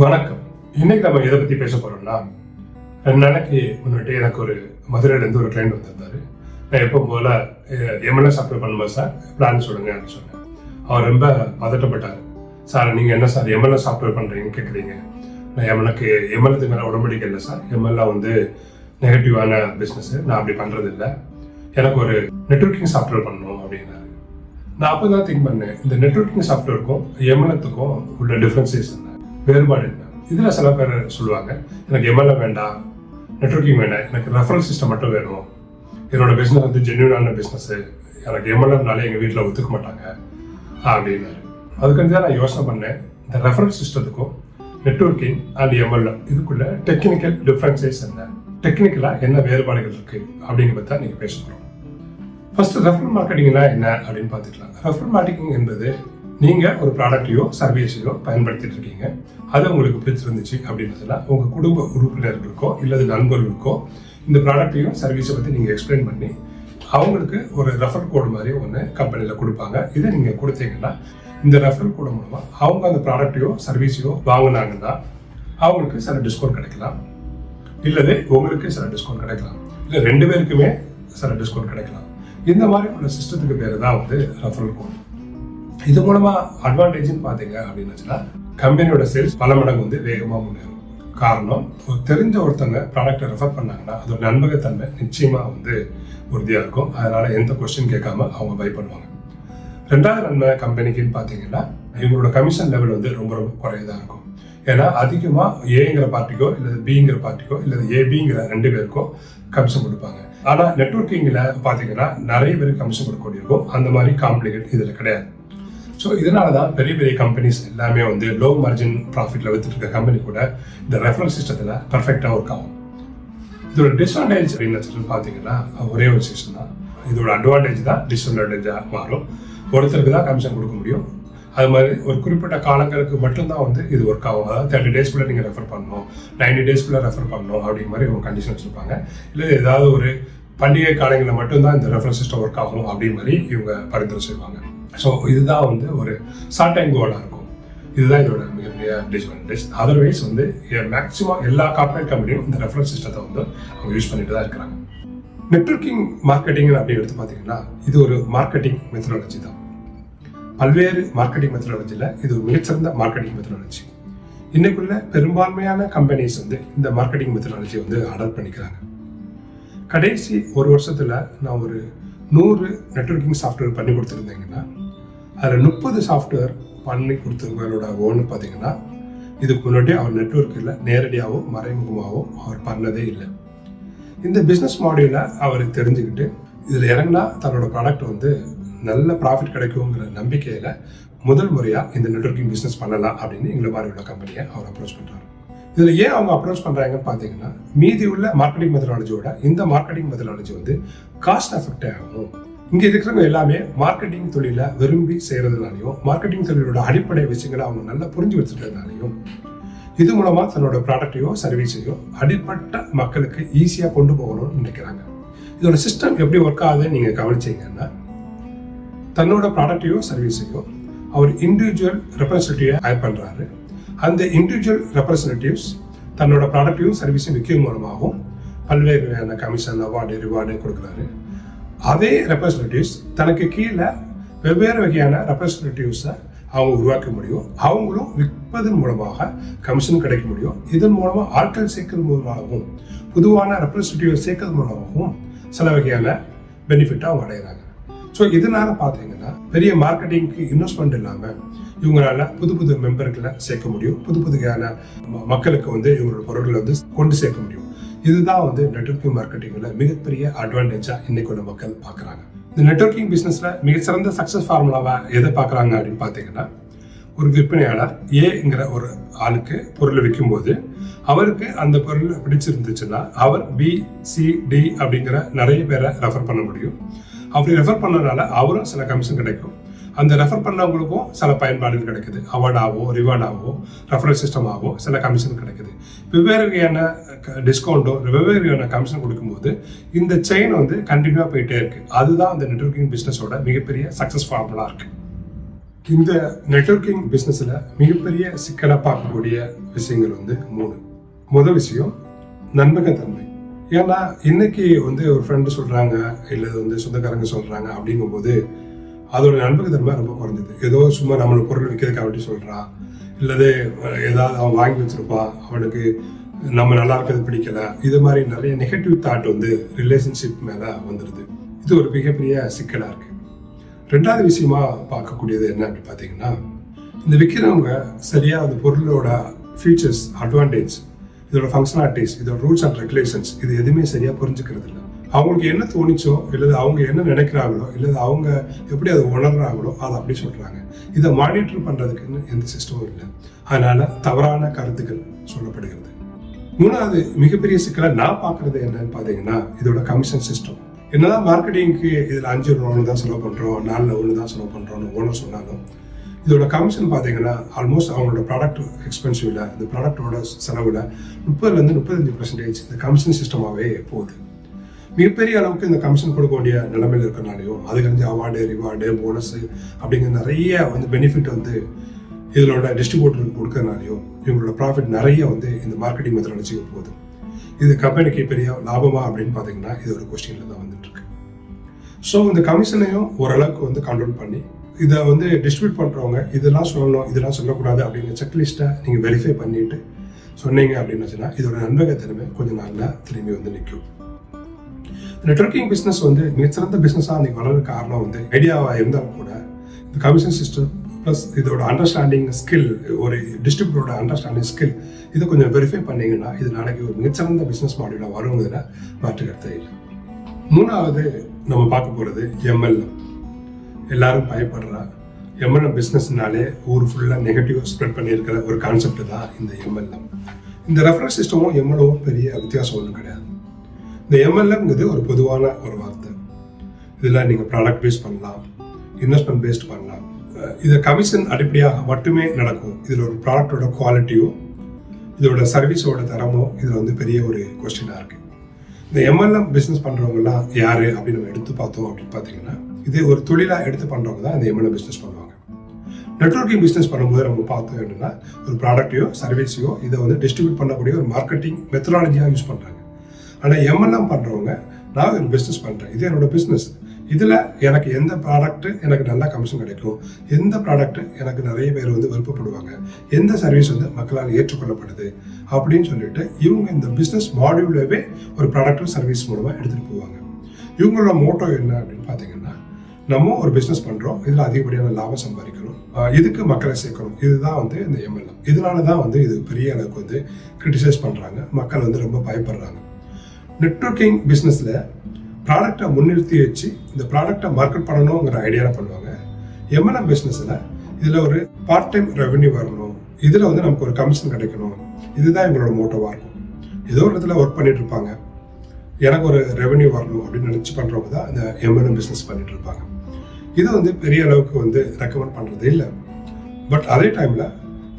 வணக்கம். இன்னைக்கு நம்ம எதை பத்தி பேச போறோம்னா ரெண்டு நாளைக்கு முன்னாடி எனக்கு ஒரு மதுரையில இருந்து ஒரு கிளைண்ட் வந்திருந்தாரு. நான் எப்போ போல எம்எல்எஸ் அப்ளை பண்ணும்போது சார். பிளான் சொல்லுங்க அப்படின்னு சொன்னேன். அவர் ரொம்ப பதட்டப்பட்டார். சார் நீங்கள் என்ன சார் எம்எல்ஏ சாஃப்ட்வேர் பண்ணுறீங்கன்னு கேட்குறீங்க நான் எனக்கு எம்எல்ஏக்கு மேலே உடம்படிக்கை இல்லை சார். எம்எல்ஏ வந்து நெகட்டிவான பிஸ்னஸ்ஸு நான் அப்படி பண்ணுறது இல்லை. எனக்கு ஒரு நெட்ஒர்க்கிங் சாஃப்ட்வேர் பண்ணணும் அப்படின்னாரு. நான் அப்போ தான் திங்க் பண்ணேன். இந்த நெட்வொர்க்கிங் சாஃப்ட்வேருக்கும் எம்எல்ஏத்துக்கும் உள்ள டிஃப்ரென்சஸ் என்ன? வேறுபாடு என்ன இதில் சில பேர் சொல்லுவாங்க எனக்கு எம்எல்ஏ வேண்டாம் நெட்வொர்க்கிங் வேண்டாம் எனக்கு ரெஃபரல் சிஸ்டம் மட்டும் வேணும். என்னோட பிஸ்னஸ் வந்து ஜென்யூனான பிஸ்னஸ் எனக்கு எம்எல்ஏனாலே எங்கள் வீட்டில் ஒத்துக்க மாட்டாங்க அப்படின்னாரு. அதுக்கு தான் நான் யோசனை பண்ணேன். இந்த ரெஃபரல் சிஸ்டத்துக்கும் நெட்வொர்க்கிங் அண்ட் எம்எல்ஏ இதுக்குள்ள டெக்னிக்கல் டிஃப்ரென்சஸ் என்ன? டெக்னிக்கலாக என்ன வேறுபாடுகள் இருக்குது அப்படிங்கிறத தான் நீங்கள் பேச போகிறோம் ஃபஸ்ட்டு ரெஃபரல் மார்க்கெட்டிங்னா என்ன அப்படின்னு பார்த்துக்கலாம். ரெஃபரல் மார்க்கெட்டிங் என்பது நீங்கள் ஒரு ப்ராடக்டையோ சர்வீஸையோ பயன்படுத்திட்டு இருக்கீங்க அது உங்களுக்கு பிடிச்சிருந்துச்சு அப்படின்றதுல உங்கள் குடும்ப உறுப்பினர்களுக்கோ இல்லது நண்பர்களுக்கோ இந்த ப்ராடக்ட்டையும் சர்வீஸை பற்றி நீங்கள் எக்ஸ்பிளைன் பண்ணி அவங்களுக்கு ஒரு ரெஃபர் கோடு மாதிரி ஒன்று கம்பெனியில் கொடுப்பாங்க. இதை நீங்கள் கொடுத்தீங்கன்னா இந்த ரெஃபர் கோடு மூலமாக அவங்க அந்த ப்ராடக்ட்டையோ சர்வீஸையோ வாங்கினாங்கன்னா அவங்களுக்கு சில டிஸ்கவுண்ட் கிடைக்கலாம். இல்லது உங்களுக்கு சில டிஸ்கவுண்ட் கிடைக்கலாம். இல்லை ரெண்டு பேருக்குமே சில டிஸ்கவுண்ட் கிடைக்கலாம். இந்த மாதிரி உள்ள சிஸ்டத்துக்கு பேர் தான் வந்து ரெஃபரல் கோட் இது மூலமா அட்வான்டேஜ்னு பார்த்தீங்க அப்படின்னுச்சுன்னா கம்பெனியோட சேல்ஸ் பல மடங்கு வந்து வேகமாக முன்னேறும். காரணம் ஒரு தெரிஞ்ச ஒருத்தவங்க ப்ராடக்ட்டை ரெஃபர் பண்ணாங்கன்னா அதோட நண்பகத்தன்மை நிச்சயமா வந்து உறுதியாக இருக்கும். அதனால எந்த கொஸ்டின் கேட்காம அவங்க பை பண்ணுவாங்க. ரெண்டாவது நன்மை கம்பெனிக்குன்னு பார்த்தீங்கன்னா இவங்களோட கமிஷன் லெவல் வந்து ரொம்ப ரொம்ப குறையதாக இருக்கும். ஏன்னா அதிகமாக ஏங்கிற பார்ட்டிக்கோ இல்லை பிங்கிற பார்ட்டிக்கோ இல்லை ஏபிங்கிற ரெண்டு பேருக்கோ கமிஷன் கொடுப்பாங்க. ஆனால் நெட்ஒர்க்கிங்கில் பார்த்தீங்கன்னா நிறைய பேருக்கு கமிஷன் கொடுக்கக்கூடியிருக்கும் அந்த மாதிரி காம்ப்ளிகேட் இதில் கிடையாது. ஸோ இதனால தான் பெரிய பெரிய கம்பெனிஸ் எல்லாமே வந்து லோ மார்ஜின் ப்ராஃபிட்டில் வித்துட்டு இருக்க கம்பெனி கூட இந்த ரெஃபரல் சிஸ்டத்தில் பர்ஃபெக்டாக ஒர்க் ஆகும். இதோட டிஸ்அட்வான்டேஜ் அப்படின்னு பார்த்தீங்கன்னா ஒரே ஒரு சிஸ்டம் தான். இதோட அட்வான்டேஜ் தான் டிஸ்அட்வான்டேஜாக மாறும். ஒருத்தருக்கு தான் கமிஷன் கொடுக்க முடியும். அது மாதிரி ஒரு குறிப்பிட்ட காலங்களுக்கு மட்டும்தான் வந்து இது ஒர்க் ஆகும். அதாவது தேர்ட்டி டேஸ்க்குள்ளே நீங்கள் ரெஃபர் பண்ணணும். நைன்டி டேஸ்க்குள்ளே ரெஃபர் பண்ணணும் அப்படிங்கிற மாதிரி ஒரு கண்டிஷன் வச்சுருப்பாங்க. இல்லை ஏதாவது ஒரு பண்டிகை காலங்களில் மட்டும்தான் இந்த ரெஃபரல் சிஸ்டம் ஒர்க் ஆகும் அப்படிங்கிற மாதிரி இவங்க பரிந்துரை செய்வாங்க. ஸோ இதுதான் வந்து ஒரு ஷார்ட் டைம் கோலாக இருக்கும். இதுதான் இதோட மிகப்பெரிய டிஸ்அட்வான்டேஜ் அதர்வைஸ் வந்து மேக்ஸிமம் எல்லா கார்பரேட் கம்பெனியும் இந்த ரெஃபரன்ஸ் சிஸ்டத்தை வந்து அவங்க யூஸ் பண்ணிட்டு தான் இருக்கிறாங்க. நெட்வொர்க்கிங் மார்க்கெட்டிங் அப்படி எடுத்து பார்த்தீங்கன்னா இது ஒரு மார்க்கெட்டிங் மெத்தடாலஜி தான். பல்வேறு மார்க்கெட்டிங் மெத்தடாலஜியில் இது ஒரு மிகச்சிறந்த மார்க்கெட்டிங் மெத்தடாலஜி இன்னைக்குள்ள பெரும்பான்மையான கம்பெனிஸ் வந்து இந்த மார்க்கெட்டிங் மெத்தடாலஜி வந்து அடாப்ட் பண்ணிக்கிறாங்க. கடைசி ஒரு வருஷத்தில் நான் ஒரு நூறு நெட்வொர்க்கிங் சாஃப்ட்வேர் பண்ணி கொடுத்துருந்தீங்கன்னா அதில் முப்பது சாஃப்ட்வேர் பண்ணி கொடுத்தவங்களோட ஓன்னு பார்த்தீங்கன்னா இதுக்கு முன்னாடி அவர் நெட்ஒர்க்கில் நேரடியாகவோ மறைமுகமாகவோ அவர் பண்ணதே இல்லை. இந்த பிஸ்னஸ் மாடியூலை அவர் தெரிஞ்சுக்கிட்டு இதில் இறங்கினா தன்னோட ப்ராடக்ட் வந்து நல்ல ப்ராஃபிட் கிடைக்குங்கிற நம்பிக்கையில் முதல் முறையாக இந்த நெட்ஒர்க்கிங் பிஸ்னஸ் பண்ணலாம் அப்படின்னு எங்களை மாதிரி உள்ள கம்பெனியை அவர் அப்ரோச் பண்ணுறாரு இதில் ஏன் அவங்க அப்ரோச் பண்ணுறாங்கன்னு பார்த்தீங்கன்னா மீதி உள்ள மார்க்கெட்டிங் மெத்தடாலஜியோட இந்த மார்க்கெட்டிங் மெத்தடாலஜி வந்து காஸ்ட் எஃபெக்ட் ஆகும். இங்கே இருக்கிறவங்க எல்லாமே மார்க்கெட்டிங் தொழிலை விரும்பி செய்கிறதுனாலையும் மார்க்கெட்டிங் தொழிலோட அடிப்படை விஷயங்களை அவங்க நல்லா புரிஞ்சு வச்சுருக்கிறதுனாலையும் இது மூலமாக தன்னோட ப்ராடக்டையோ சர்வீஸையோ அடிப்பட்ட மக்களுக்கு ஈஸியாக கொண்டு போகணும்னு நினைக்கிறாங்க. இதோட சிஸ்டம் எப்படி ஒர்க் ஆகுதுன்னு நீங்கள் கவனிச்சீங்கன்னா தன்னோட ப்ராடக்டையோ சர்வீஸையோ அவர் இண்டிவிஜுவல் ரெப்ரஸன்டேட்டிவை ஆட் பண்ணுறாரு அந்த இண்டிவிஜுவல் ரெப்ரஸன்டேட்டிவ்ஸ் தன்னோட ப்ராடக்டையும் சர்வீஸையும் விற்கும் மூலமாகவும் பல்வேறு வகையான கமிஷன் அவார்டு ரிவார்டு கொடுக்குறாரு. அதே ரெப்ரஸன்டேட்டிவ்ஸ் தனக்கு கீழே வெவ்வேறு வகையான ரெப்ரஸன்டேட்டிவ்ஸை அவங்க உருவாக்க முடியும். அவங்களும் விற்பதன் மூலமாக கமிஷன் கிடைக்க முடியும். இதன் மூலமாக ஆட்கள் சேர்க்கறது மூலமாகவும் பொதுவான ரெப்ரஸன்டேட்டிவ் சேர்க்கறது மூலமாகவும் சில வகையான பெனிஃபிட்டை அவங்க அடைகிறாங்க ஸோ இதனால பார்த்தீங்கன்னா பெரிய மார்க்கெட்டிங்க்கு இன்வெஸ்ட்மெண்ட் இல்லாமல் இவங்களால புது புது மெம்பர்களை சேர்க்க முடியும். புது புதுகையான ம- மக்களுக்கு வந்து இவங்களோட பொருட்களை வந்து கொண்டு சேர்க்க முடியும். இதுதான் வந்து நெட்வொர்க்கிங் மார்க்கெட்டிங்கில் மிகப்பெரிய அட்வான்டேஜாக இன்னைக்கு உள்ள மக்கள் பார்க்குறாங்க. இந்த நெட்வொர்க்கிங் பிஸ்னஸில் மிகச்சிறந்த சக்ஸஸ் ஃபார்முலாவாக எதை பார்க்குறாங்க அப்படின்னு பார்த்தீங்கன்னா ஒரு விற்பனையாளர் ஏங்கிற ஒரு ஆளுக்கு பொருளை விற்கும்போது அவருக்கு அந்த பொருள் பிடிச்சிருந்துச்சுன்னா அவர் பி சி டி அப்படிங்கிற நிறைய பேரை ரெஃபர் பண்ண முடியும். அப்படி ரெஃபர் பண்ணனால அவரும் சில கமிஷன் கிடைக்கும். அந்த ரெஃபர் பண்ணவங்களுக்கும் சில பயன்பாடுகள் கிடைக்குது. அவார்டாவோ ரிவார்டாவோ ரெஃபரல் சிஸ்டமாகவோ சில கமிஷன் கிடைக்குது. வெவ்வேறு வகையான டிஸ்கவுண்ட்டோ வெவ்வேறு வகையான கமிஷன் கொடுக்கும்போது இந்த செயின் வந்து கண்டினியூவாக போயிட்டே இருக்கு. அதுதான் அந்த நெட்வொர்க்கிங் பிஸ்னஸோட மிகப்பெரிய சக்ஸஸ் ஃபார்முலா இருக்கு. இந்த நெட்வொர்க்கிங் பிஸ்னஸில் மிகப்பெரிய சிக்கலாக பார்க்கக்கூடிய விஷயங்கள் வந்து மூணு. முதல் விஷயம் நண்பகத்தன்மை ஏன்னா இன்னைக்கு வந்து ஒரு ஃப்ரெண்டு சொல்கிறாங்க இல்லை வந்து சொந்தக்காரங்க சொல்கிறாங்க அப்படிங்கும்போது அதோட நண்பகத்தன்மை ரொம்ப குறைஞ்சது. ஏதோ சும்மா நம்மளுக்கு பொருள் விற்கிறதுக்காக வேண்டி சொல்கிறான் இல்லது ஏதாவது அவன் வாங்கி வச்சுருப்பான் அவனுக்கு நம்ம நல்லா இருக்கிறது பிடிக்கல. இது மாதிரி நிறைய நெகட்டிவ் தாட் வந்து ரிலேஷன்ஷிப் மேலே வந்துடுது இது ஒரு மிகப்பெரிய சிக்கலாக இருக்குது ரெண்டாவது விஷயமா பார்க்கக்கூடியது என்ன அப்படின்னு பார்த்தீங்கன்னா இந்த விற்கிறவங்க சரியாக அந்த பொருளோட ஃபீச்சர்ஸ் அட்வான்டேஜ் இதோட ஃபங்க்ஷனாலிட்டிஸ் இதோட ரூல்ஸ் அண்ட் ரெகுலேஷன்ஸ் இது எதுவுமே சரியாக புரிஞ்சுக்கிறது இல்லை அவங்களுக்கு என்ன தோணிச்சோ இல்லை அவங்க என்ன நினைக்கிறாங்களோ இல்லை அவங்க எப்படி அதை உணர்றாங்களோ அதை அப்படி சொல்கிறாங்க இதை மானிட்டர் பண்ணுறதுக்குன்னு எந்த சிஸ்டமும் இல்லை. அதனால் தவறான கருத்துக்கள் சொல்லப்படுகிறது. மூணாவது மிகப்பெரிய சிக்கலை நான் பார்க்கறது என்னன்னு பார்த்தீங்கன்னா இதோட கமிஷன் சிஸ்டம் என்னதான் மார்க்கெட்டிங்க்கு இதில் அஞ்சு ஒன்று தான் செலவு பண்ணுறோம் நாலில் ஒன்று தான் செலவு பண்ணுறோம்னு ஓனர் சொன்னாலும் இதோட கமிஷன் பார்த்தீங்கன்னா ஆல்மோஸ்ட் அவங்களோட ப்ராடக்ட் எக்ஸ்பென்சிவில் இந்த ப்ராடக்டோட செலவில் முப்பதுலேருந்து முப்பத்தஞ்சு பர்சன்டேஜ் இந்த கமிஷன் சிஸ்டமாகவே போகுது. மிகப்பெரிய அளவுக்கு இந்த கமிஷன் கொடுக்க வேண்டிய நிலைமையில் இருக்கிறனாலையும் அதுக்கு அவார்டு ரிவார்டு போனஸு அப்படிங்கிற நிறைய வந்து பெனிஃபிட் வந்து இதனோட டிஸ்ட்ரிபியூட்டருக்கு கொடுக்கறனாலையும் இவங்களோட ப்ராஃபிட் நிறைய வந்து இந்த மார்க்கெட்டிங் மெத்தடாலஜிக்கு போகுது. இது கம்பெனிக்கு பெரிய லாபமா அப்படின்னு பார்த்தீங்கன்னா இது ஒரு கொஸ்டின்ல தான் வந்துட்டு இருக்கு ஸோ இந்த கமிஷனையும் ஓரளவுக்கு வந்து கண்ட்ரோல் பண்ணி இதை வந்து டிஸ்ட்ரிபியூட் பண்ணுறவங்க இதெல்லாம் சொல்லணும் இதெல்லாம் சொல்லக்கூடாது அப்படிங்கிற செக்லிஸ்ட்டை நீங்கள் வெரிஃபை பண்ணிட்டு சொன்னீங்க அப்படின்னு வச்சுன்னா இதோட நண்பகத்தன்மை கொஞ்சம் நாளில் திரும்பி வந்து நிற்கும் நெட்ஒர்க்கிங் பிஸ்னஸ் வந்து மிகச்சிறந்த பிஸ்னஸாக நீங்கள் வளர காரணம் வந்து ஐடியாவாக இருந்தாலும் கூட இந்த கமிஷன் சிஸ்டம் ப்ளஸ் இதோட அண்டர்ஸ்டாண்டிங் ஸ்கில் ஒரு டிஸ்ட்ரிபியூட்டரோட அண்டர்ஸ்டாண்டிங் ஸ்கில் இதை கொஞ்சம் வெரிஃபை பண்ணீங்கன்னா இது நாளைக்கு ஒரு மிகச்சிறந்த பிஸ்னஸ் மாடலாக வருங்கிறதுல மாற்று கருத்தே இல்லை. மூணாவது நம்ம பார்க்க போகிறது எம்எல்எம் எல்லாரும் பயப்படுறா. எம்எல்எம் பிஸ்னஸ்னாலே ஊர் ஃபுல்லாக நெகட்டிவ் ஸ்ப்ரெட் பண்ணியிருக்கிற ஒரு கான்செப்ட் தான் இந்த எம்எல்எம் இந்த ரெஃபரன்ஸ் சிஸ்டமும் எம்எல்ஓவும் பெரிய வித்தியாசம் ஒன்றும் கிடையாது. இந்த எம்எல்எம்ங்கிறது ஒரு பொதுவான ஒரு வார்த்தை. இதில் நீங்கள் ப்ராடக்ட் பேஸ் பண்ணலாம் இன்வெஸ்ட்மெண்ட் பேஸ்ட் பண்ணலாம். இது கமிஷன் அடிப்படையாக மட்டுமே நடக்கும். இதில் ஒரு ப்ராடக்டோட குவாலிட்டியோ இதோட சர்வீஸோட தரமோ இதில் வந்து பெரிய ஒரு கொஸ்டினாக இருக்குது இந்த எம்எல்எம் பிஸ்னஸ் பண்ணுறவங்கலாம் யார் அப்படின்னு நம்ம எடுத்து பார்த்தோம் அப்படின்னு பார்த்தீங்கன்னா இது ஒரு தொழிலாக எடுத்து பண்ணுறவங்க தான் இந்த எம்எல்எம் பிஸ்னஸ் பண்ணுவாங்க. நெட்ஒர்க்கிங் பிஸ்னஸ் பண்ணும்போது நம்ம பார்த்தோம் என்னென்னா ஒரு ப்ராடக்ட்டையோ சர்வீஸையோ இதை வந்து டிஸ்ட்ரிபியூட் பண்ணக்கூடிய ஒரு மார்க்கெட்டிங் மெத்தடாலஜியாக யூஸ் பண்ணுறாங்க ஆனால் எம்எல்எம் பண்ணுறவங்க நான் ஒரு பிஸ்னஸ் பண்ணுறேன் இது என்னோட பிஸ்னஸ் இதில் எனக்கு எந்த ப்ராடக்ட்டு எனக்கு நல்லா கமிஷன் கிடைக்கும். எந்த ப்ராடக்ட்டு எனக்கு நிறைய பேர் வந்து விருப்பப்படுவாங்க. எந்த சர்வீஸ் வந்து மக்களால் ஏற்றுக்கொள்ளப்படுது அப்படின்னு சொல்லிட்டு இவங்க இந்த பிஸ்னஸ் மாடியூலவே ஒரு ப்ராடக்ட்டும் சர்வீஸ் மூலமாக எடுத்துகிட்டு போவாங்க. இவங்களோட மோட்டோ என்ன அப்படின்னு பார்த்தீங்கன்னா நம்ம ஒரு பிஸ்னஸ் பண்ணுறோம் இதில் அதிகப்படியான லாபம் சம்பாதிக்கணும் இதுக்கு மக்களை சேர்க்கணும். இதுதான் வந்து இந்த எம்எல்ஏ இதனால தான் வந்து இது பெரிய அளவுக்கு வந்து கிரிட்டிசைஸ் பண்ணுறாங்க மக்கள் வந்து ரொம்ப பயப்படுறாங்க. நெட்ஒர்க்கிங் பிஸ்னஸில் ப்ராடக்டை முன்னிறுத்தி வச்சு இந்த ப்ராடக்டை மார்க்கெட் பண்ணணுங்கிற ஐடியாவில் பண்ணுவாங்க. எம்என்எம் பிஸ்னஸில் இதில் ஒரு பார்ட் டைம் ரெவென்யூ வரணும். இதில் வந்து நமக்கு ஒரு கமிஷன் கிடைக்கணும். இதுதான் எங்களோட மோட்டோவாக இருக்கும். ஏதோ ஒரு இடத்துல ஒர்க் பண்ணிட்டு இருப்பாங்க. எனக்கு ஒரு ரெவென்யூ வரணும் அப்படின்னு நினச்சி பண்ணுறவங்க தான் இந்த எம்என்எம் பிஸ்னஸ் பண்ணிட்டு இருப்பாங்க. இது வந்து பெரிய அளவுக்கு வந்து ரெக்கமெண்ட் பண்ணுறது இல்லை. பட் அதே டைமில்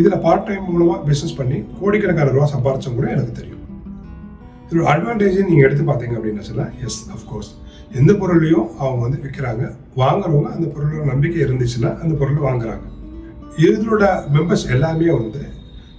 இதில் பார்ட் டைம் மூலமாக பிஸ்னஸ் பண்ணி கோடிக்கணக்கான ரூபா சம்பாரிச்சவங்க கூட எனக்கு தெரியும். இதோட அட்வான்டேஜை நீங்கள் எடுத்து பார்த்தீங்க அப்படின்னு சொன்னால் எஸ் அஃப்கோர்ஸ் எந்த பொருளையும் அவங்க வந்து விற்கிறாங்க வாங்குறவங்க அந்த பொருளோட நம்பிக்கை இருந்துச்சுன்னா அந்த பொருளை வாங்குறாங்க. இதோட மெம்பர்ஸ் எல்லாமே வந்து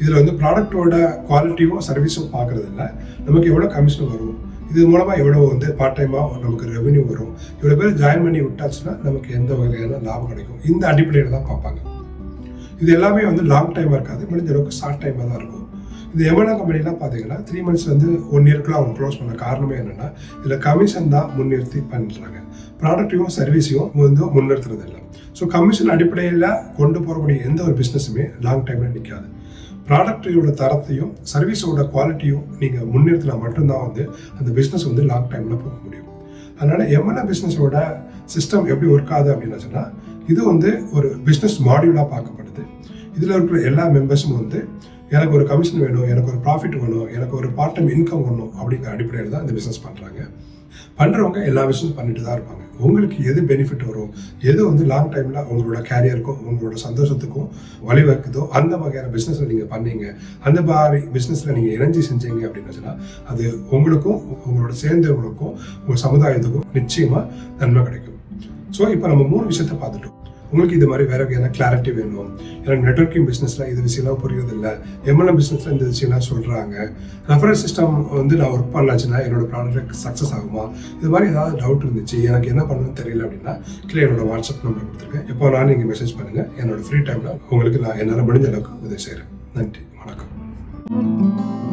இதில் வந்து ப்ராடக்டோட குவாலிட்டியும் சர்வீஸும் பார்க்குறதில்ல. நமக்கு எவ்வளோ கமிஷன் வரும்? இது மூலமாக எவ்வளோ வந்து பார்ட் டைமாக நமக்கு ரெவென்யூ வரும்? இவ்வளோ பேர் ஜாயின் பண்ணி விட்டாச்சுன்னா நமக்கு எந்த வகையான லாபம் கிடைக்கும்? இந்த அடிப்படையில் தான் பார்ப்பாங்க. இது எல்லாமே வந்து லாங் டைமாக இருக்காது. முடிஞ்ச அளவுக்கு ஷார்ட் டைமாக தான் இருக்கும். இது எவ்வளோ கம்பெனிலாம் பார்த்தீங்கன்னா த்ரீ மந்த்ஸ் வந்து ஒன் இயர்க்குள்ள அவங்க க்ளோஸ் பண்ண காரணமே என்னென்னா இதில் கமிஷன் தான் முன்னிறுத்தி பண்ணுறாங்க ப்ராடக்ட்டையும் சர்வீஸையும் வந்து முன்னிறுத்துறது இல்லை. ஸோ கமிஷன் அடிப்படையில் கொண்டு போகக்கூடிய எந்த ஒரு பிஸ்னஸுமே லாங் டைமில் நிற்காது ப்ராடக்டோட தரத்தையும் சர்வீஸோட குவாலிட்டியும் நீங்கள் முன்னிறுத்தினா மட்டும்தான் வந்து அந்த பிஸ்னஸ் வந்து லாங் டைமில் போக முடியும். அதனால் எம்என்ஆ பிஸ்னஸோட சிஸ்டம் எப்படி ஒர்க் ஆகுது அப்படின்னு சொன்னால் இது வந்து ஒரு பிஸ்னஸ் மாடியூலாக பார்க்கப்படுது. இதில் இருக்கிற எல்லா மெம்பர்ஸும் வந்து எனக்கு ஒரு கமிஷன் வேணும் எனக்கு ஒரு ப்ராஃபிட் வேணும் எனக்கு ஒரு பார்ட் டைம் இன்கம் வேணும் அப்படிங்கிற அடிப்படையில் தான் இந்த பிஸ்னஸ் பண்ணுறாங்க பண்ணுறவங்க எல்லா விஷயமும் பண்ணிட்டு தான் இருப்பாங்க. உங்களுக்கு எது பெனிஃபிட் வரும் எது வந்து லாங் டைமில் உங்களோட கேரியருக்கும் உங்களோட சந்தோஷத்துக்கும் வழிவகுக்குதோ அந்த வகையான பிஸ்னஸில் நீங்கள் பண்ணீங்க அந்த மாதிரி பிஸ்னஸில் நீங்கள் இணைஞ்சி செஞ்சீங்க அப்படின்னு அது உங்களுக்கும் உங்களோட சேர்ந்தவங்களுக்கும் உங்கள் சமுதாயத்துக்கும் நிச்சயமாக நன்மை கிடைக்கும். ஸோ இப்போ நம்ம மூணு விஷயத்தை பார்த்துட்டோம். உங்களுக்கு இது மாதிரி வேற வகையான கிளாரிட்டி வேணும்? எனக்கு நெட்ஒர்க்கிங் பிஸ்னஸில் இது விஷயம்லாம் புரியுறதில்ல. எம்எல்எம் பிஸ்னஸில் இந்த விஷயம்லாம் சொல்கிறாங்க ரெஃபரன்ஸ் சிஸ்டம் வந்து நான் ஒர்க் பண்ணலாச்சுன்னா என்னோட ப்ராடக்ட் சக்ஸஸ் ஆகுமா? இது மாதிரி ஏதாவது டவுட் இருந்துச்சு. எனக்கு என்ன பண்ணணும்னு தெரியல அப்படின்னா கீழே என்னோட வாட்ஸ்அப் நம்பர் கொடுத்துருக்கேன் எப்போ நான் நீங்கள் மெசேஜ் பண்ணுங்கள் என்னோட ஃப்ரீ டைமில் உங்களுக்கு நான் என்னால் முடிஞ்ச அளவுக்கு உதவி செய்கிறேன் நன்றி. வணக்கம்.